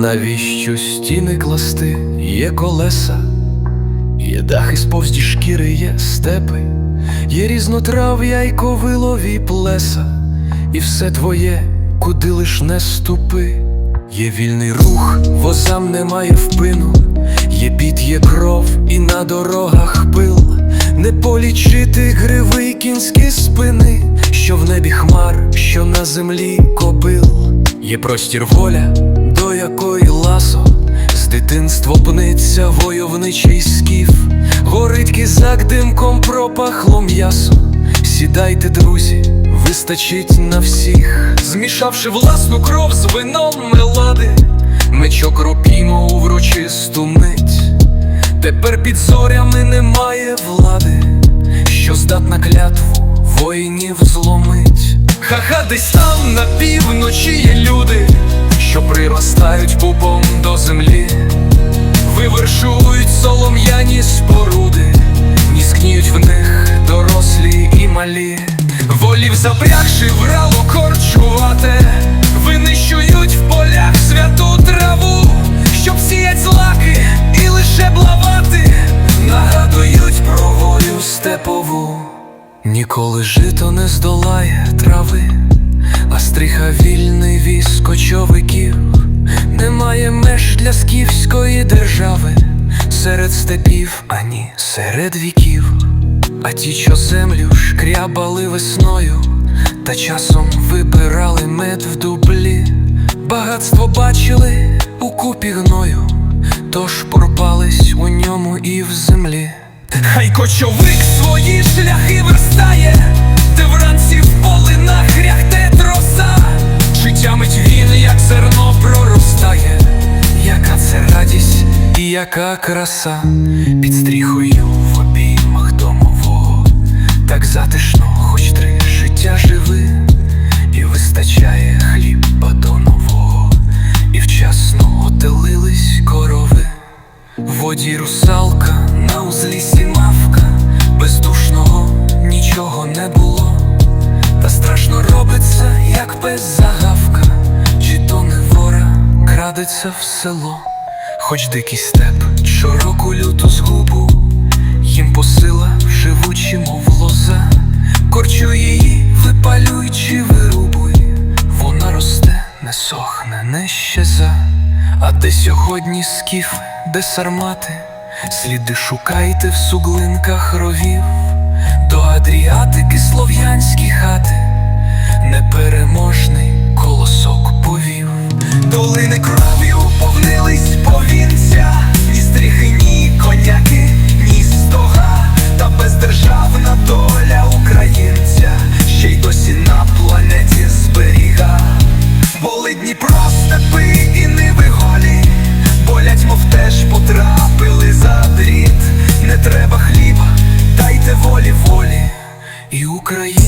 Навіщо стіни класти, є колеса, є дахи сповзді шкіри, є степи, є різнотрав'я й ковилові плеса, і все твоє, куди лиш не ступи. Є вільний рух, возам немає впину, є піт, є кров, і на дорогах пил, не полічити гриви й кінські спини, що в небі хмар, що на землі кобил. Є простір воля, якої ласо з дитинства пниться войовничий скіф, горить кізак димком пропахло м'ясо. Сідайте, друзі, вистачить на всіх, змішавши власну кров з вином мелади, мечок ропімо у врочисту мить. Тепер під зорями немає влади, що здатна клятву воїнів зломить. Ха-ха, десь там на півночі є люди, що приростають пупом до землі, вивершують солом'яні споруди, ніскніють в них дорослі і малі. Волів запрягши врало корчувати, винищують в полях святу траву, щоб сіять злаки і лише блавати, нагадують про волю степову. Ніколи жито не здолає трави, а стріха вільний віз кочовиків, немає меж для скіфської держави, серед степів, ані серед віків. А ті, що землю шкрябали весною, та часом вибирали мед в дублі, багатство бачили у купі гною, тож пропались у ньому і в землі. Хай кочовик свої шляхи верстає, яка краса під стріхою в обіймах домового, так затишно, хоч три життя живи, і вистачає хліба до нового, і вчасно отелились корови. В воді русалка, на узлісі мавка, бездушного нічого не було, та страшно робиться, як без загавка, чи то не вора крадеться в село, хоч дикий степ, щороку люту згубу, їм посила живучі, мов лоза, корчу її, випалюй чи вирубуй, вона росте, не сохне, не щеза. А де сьогодні скіфи, де сармати, сліди шукайте в суглинках ровів, до Адріатики слов'янські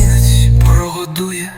Місяць прогодує.